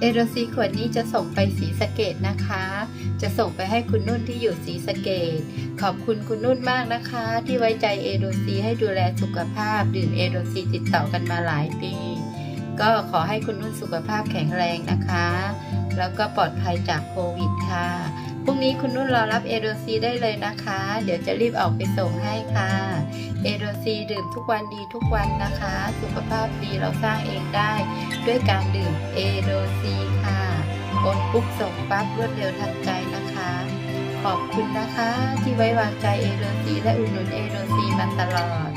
เอโรซีขวดนี้จะส่งไปสีสะเกดนะคะ จะส่งไปให้คุณนุ่นที่อยู่สีสะเกดขอบคุณคุณนุ่นมากนะคะ ที่ไว้ใจเอโรซีให้ดูแลสุขภาพ ดื่มเอโรซีติดต่อกันมาหลายปี ก็ขอให้คุณนุ่นสุขภาพแข็งแรงนะคะ แล้วก็ปลอดภัยจากโควิดค่ะพรุ่งนี้คุณนุ่นรอรับเอโรซีได้เลยนะคะ เดี๋ยวจะรีบออกไปส่งให้ค่ะ เอโรซีดื่มทุกวันดีทุกวันนะคะ สุขภาพดีเราสร้างเองได้ ด้วยการดื่มเอโรซีค่ะโอนปุ๊บส่งปั๊บรวดเร็วทันใจนะคะ ขอบคุณนะคะที่ไว้วางใจเอโรซีและอุดหนุนเอโรซีมาตลอด